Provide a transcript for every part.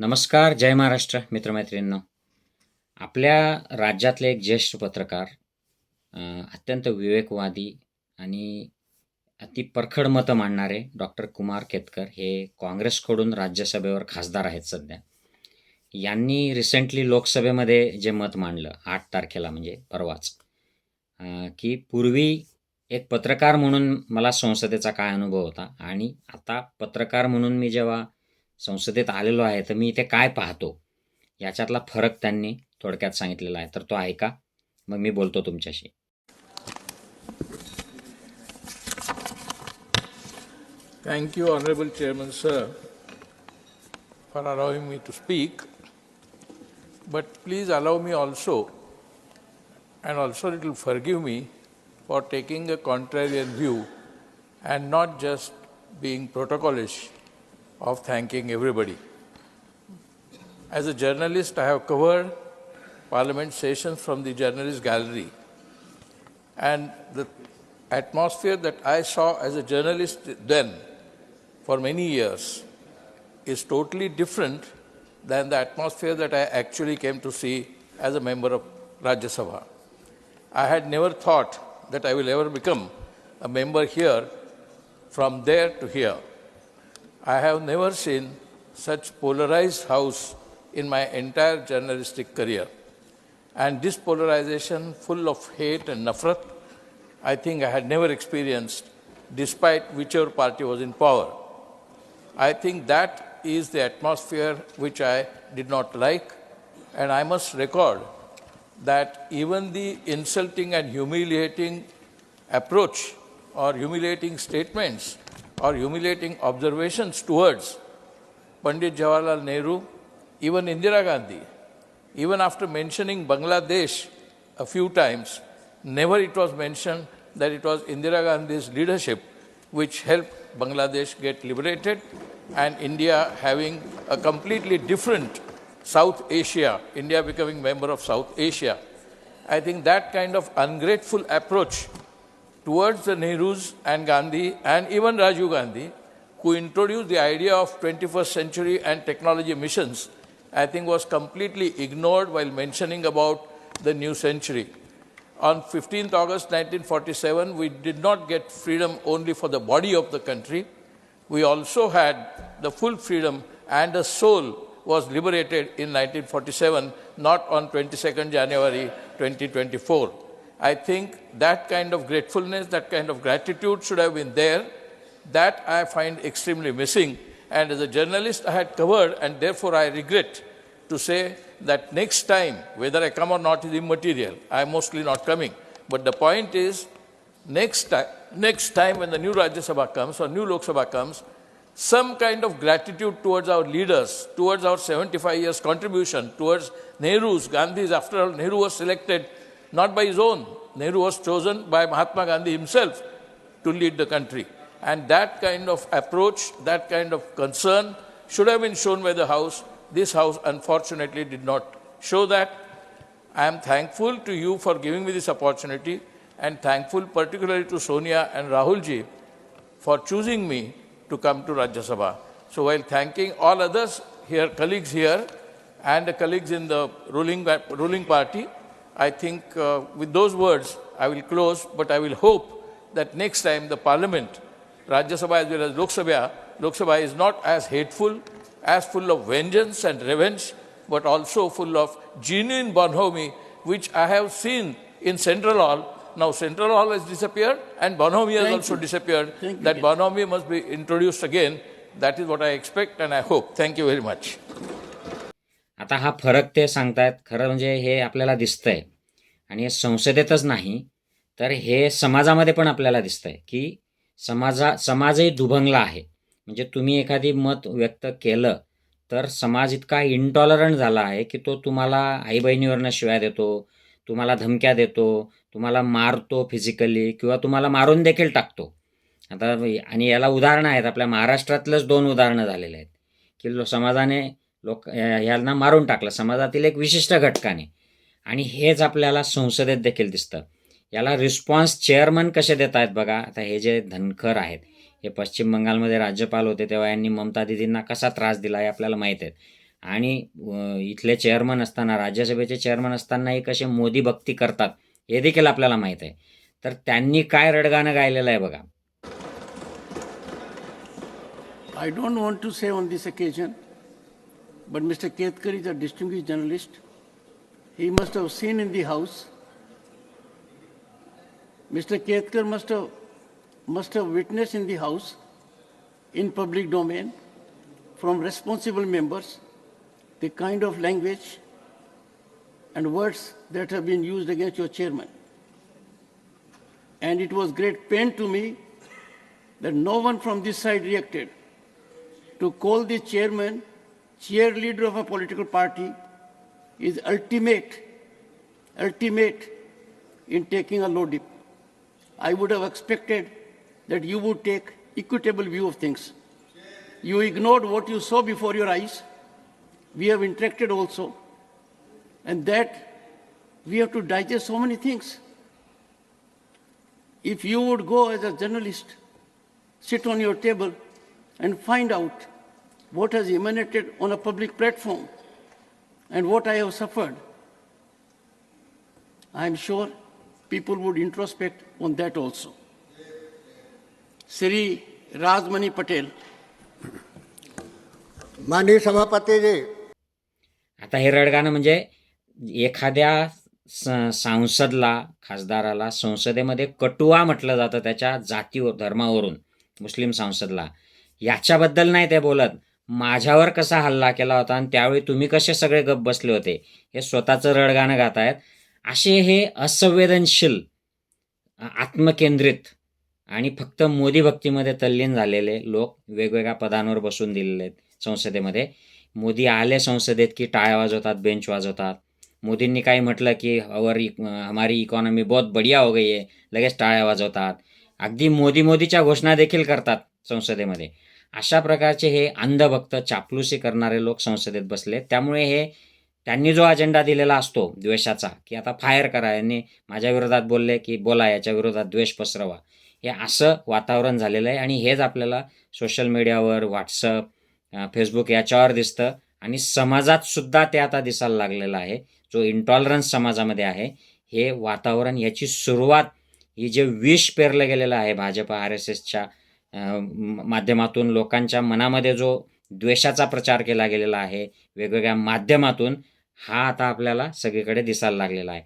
नमस्कार जय महाराष्ट्र मित्रमैत्रिणींनो. आपल्या राज्यातले एक ज्येष्ठ पत्रकार अत्यंत विवेकवादी आणि अति परखड मतं मांडणारे डॉक्टर कुमार केतकर हे काँग्रेसकडून राज्यसभेवर खासदार आहेत सध्या. यांनी रिसेंटली लोकसभेमध्ये जे मत मांडलं आठ तारखेला म्हणजे परवाच की पूर्वी एक पत्रकार म्हणून मला संसदेचा काय अनुभव होता आणि आता पत्रकार म्हणून मी जेव्हा संसदेत आलेलो आहे तर मी इथे काय पाहतो? याच्यातला फरक त्यांनी थोडक्यात सांगितलेला आहे. तर तो ऐका. मग मी बोलतो तुमच्याशी. Thank you honourable chairman sir for allow me to speak but please allow me also and also it will forgive me for taking a contrarian view and not just being protocolist of thanking everybody. As a journalist, I have covered parliament sessions from the journalist gallery. And the atmosphere that I saw as a journalist then, for many years, is totally different than the atmosphere that I actually came to see as a member of Rajya Sabha. I had never thought that I will ever become a member here from there to here. I have never seen such polarized house in my entire journalistic career. And this polarization, full of hate and nafrat, I think I had never experienced despite whichever party was in power. I think that is the atmosphere which I did not like, and I must record that even the insulting and humiliating approach or humiliating statements or humiliating observations towards Pandit Jawaharlal Nehru, even Indira Gandhi, even after mentioning Bangladesh a few times, never it was mentioned that it was Indira Gandhi's leadership which helped Bangladesh get liberated and India having a completely different South Asia, India becoming member of South Asia. I think that kind of ungrateful approach towards the Nehrus and Gandhi and even Rajiv Gandhi, who introduced the idea of 21st century and technology missions, I think was completely ignored while mentioning about the new century. On 15th August 1947, we did not get freedom only for the body of the country. We also had the full freedom and the soul was liberated in 1947, not on 22nd January 2024. I think that kind of gratefulness, that kind of gratitude should have been there. That I find extremely missing. And as a journalist, I had covered, and therefore I regret to say that next time, whether I come or not is immaterial. I am mostly not coming. But the point is, next time, next time when the new Rajya Sabha comes or new Lok Sabha comes, some kind of gratitude towards our leaders, towards our 75 years contribution, towards Nehru's, Gandhi's. After all, Nehru was selected not by his own. Nehru was chosen by Mahatma Gandhi himself to lead the country. And that kind of approach, that kind of concern should have been shown by the House. This House, unfortunately, did not show that. I am thankful to you for giving me this opportunity and thankful particularly to Sonia and Rahulji for choosing me to come to Rajya Sabha. So while thanking all others here, colleagues here, and the colleagues in the ruling, ruling party, I think uh, with those words I will close, but I will hope that next time the Parliament, Rajya Sabha as well as Lok Sabha, Lok Sabha is not as hateful, as full of vengeance and revenge, but also full of genuine bonhomie, which I have seen in Central Hall. Now Central Hall has disappeared and bonhomie has Thank also you. disappeared. Thank that Ketan. bonhomie must be introduced again. That is what I expect and I hope. Thank you very much. आता हा फरक ते सांगतायत खरं म्हणजे हे आपल्याला दिसतंय. आणि हे संसदेतच नाही तर हे समाजामध्ये पण आपल्याला दिसतंय की समाजा समाजही दुभंगला आहे. म्हणजे तुम्ही एखादी मत व्यक्त केलं तर समाज इतका इनटॉलरंट झाला आहे की तो तुम्हाला आई बहिणीवरनं शिव्या देतो तुम्हाला धमक्या देतो तुम्हाला मारतो फिजिकली किंवा तुम्हाला मारून देखील टाकतो. आता आणि याला उदाहरणं आहेत आपल्या महाराष्ट्रातलंच दोन उदाहरणं झालेले आहेत. की समाजाने लोक यांना मारून टाकलं. समाजातील एक विशिष्ट घटकाने. आणि हेच आपल्याला संसदेत देखील दिसतं. याला रिस्पॉन्स चेअरमन कसे देत आहेत बघा. आता हे जे धनखर आहेत हे पश्चिम बंगालमध्ये राज्यपाल होते तेव्हा यांनी ममता दिदींना कसा त्रास दिला हे आपल्याला माहीत आहे आणि इथले चेअरमन असताना राज्यसभेचे चेअरमन असतानाही कसे मोदी भक्ती करतात हे देखील आपल्याला माहीत आहे. तर त्यांनी काय रडगाणं गायलेलं आहे बघा. I don't want to say on this but Mr. Ketkar is a distinguished journalist. He must have seen in the House. Mr. Ketkar must have, must have witnessed in the House, in public domain, from responsible members, the kind of language and words that have been used against your chairman. And it was great pain to me that no one from this side reacted to call the chairman cheerleader of a political party is ultimate, ultimate in taking a low dip. I would have expected that you would take equitable view of things. You ignored what you saw before your eyes. We have interacted also, and that we have to digest so many things. If you would go as a journalist, sit on your table and find out what has emanated on a public platform and what I have suffered. I am sure people would introspect on that also. Sri Rajmani Patel. माननीय सभापतीजी आता हे रडगाणं म्हणजे एखाद्या सांसदला खासदाराला संसदेमध्ये कटुआ म्हटलं जातं त्याच्या जातीवर धर्मावरून मुस्लिम सांसदला याच्याबद्दल नाही ते बोलत माझ्यावर कसा हल्ला केला होता आणि त्यावेळी तुम्ही कसे सगळे गप बसले होते हे स्वतःचं रडगाणं गात आहेत असे हे असंवेदनशील आत्मकेंद्रित आणि फक्त मोदी भक्तीमध्ये तल्लीन झालेले लोक वेगवेगळ्या पदांवर बसून दिलेले आहेत संसदेमध्ये. मोदी आले संसदेत की टाळ्या वाजवतात बेंच वाजवतात. मोदींनी काही म्हटलं की अवर हमारी इकॉनॉमी बहुत बढिया हो गई आहे लगेच टाळ्या वाजवतात. अगदी मोदी मोदीच्या घोषणा देखील करतात संसदेमध्ये. अशा प्रकारचे हे अंधभक्त चापलुसी करणारे लोक संसदेत बसले. त्यामुळे हे त्यांनी जो अजेंडा दिलेला असतो द्वेषाचा की आता फायर करा यांनी माझ्या विरोधात बोलले की बोला याच्या विरोधात द्वेष पसरवा. हे असं वातावरण झालेलं आहे आणि हेच आपल्याला सोशल मीडियावर व्हॉट्सअप फेसबुक याच्यावर दिसतं. आणि समाजात सुद्धा ते आता दिसायला लागलेलं आहे. जो इंटॉलरन्स समाजामध्ये आहे हे वातावरण याची सुरुवात ही जे विष पेरलं गेलेलं आहे भाजप आर एस एसच्या माध्यमातून लोकांच्या मनामध्ये जो द्वेषाचा प्रचार केला गेलेला आहे वेगवेगळ्या माध्यमातून हा आता आपल्याला सगळीकडे दिसायला लागलेला आहे.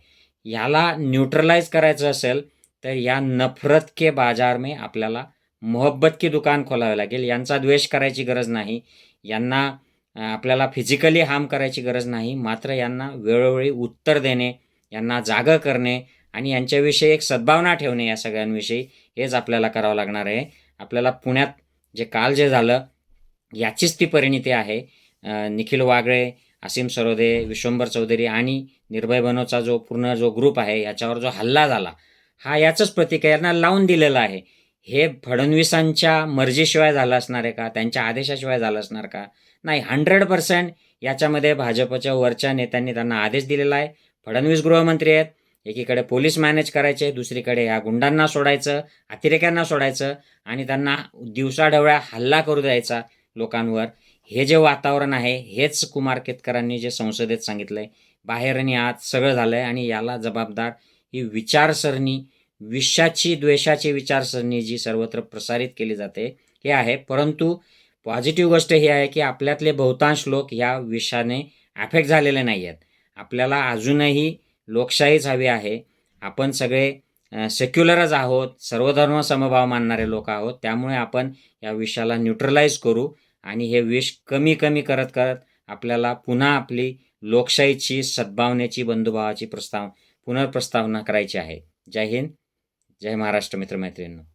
ह्याला न्यूट्रलाइज करायचं असेल तर या नफरत के बाजार में आपल्याला मोहब्बत की दुकान खोलावे लागेल. यांचा द्वेष करायची गरज नाही. यांना आपल्याला फिजिकली हार्म करायची गरज नाही. मात्र यांना वेळोवेळी उत्तर देणे यांना जागं करणे आणि यांच्याविषयी एक सद्भावना ठेवणे या सगळ्यांविषयी हेच आपल्याला करावं लागणार आहे. आपल्याला पुण्यात जे काल जे झालं याचीच ती परिणिती आहे. निखिल वागळे असीम सरोदे विश्वंभर चौधरी आणि निर्भय बनोचा जो पूर्ण जो ग्रुप आहे याच्यावर जो हल्ला झाला हा याचंच प्रतिक्रियांना लावून दिलेला आहे. हे फडणवीसांच्या मर्जीशिवाय झालं असणार आहे का? त्यांच्या आदेशाशिवाय झालं असणार का? नाही हंड्रेड पर्सेंट याच्यामध्ये भाजपच्या वरच्या नेत्यांनी त्यांना आदेश दिलेला आहे. फडणवीस गृहमंत्री आहेत. एकीकडे पोलीस मॅनेज करायचे दुसरीकडे या गुंडांना सोडायचं अतिरेक्यांना सोडायचं आणि त्यांना दिवसाढवळ्या हल्ला करू द्यायचा लोकांवर. हे जे वातावरण आहे हेच कुमार केतकरांनी जे संसदेत सांगितलंय बाहेर आणि आत सगळं झालंय आणि याला जबाबदार ही विचारसरणी विषाची द्वेषाची विचारसरणी जी सर्वत्र प्रसारित केली जाते हे आहे. परंतु पॉझिटिव्ह गोष्ट ही आहे की आपल्यातले बहुतांश लोक ह्या विषाने अफेक्ट झालेले नाही आहेत आपल्याला अजूनही लोकशाहीच हवी आहे. आपण सगळे सेक्युलरच आहोत. सर्वधर्म समभाव मानणारे लोक आहोत. त्यामुळे आपण या विषयाला न्यूट्रलाइज करू आणि हे विष कमी कमी करत करत आपल्याला पुन्हा आपली लोकशाहीची सद्भावनेची बंधुभावाची प्रस्ताव पुनर्प्रस्तावना करायची आहे. जय हिंद. जय महाराष्ट्र मित्रमैत्रिणींनो.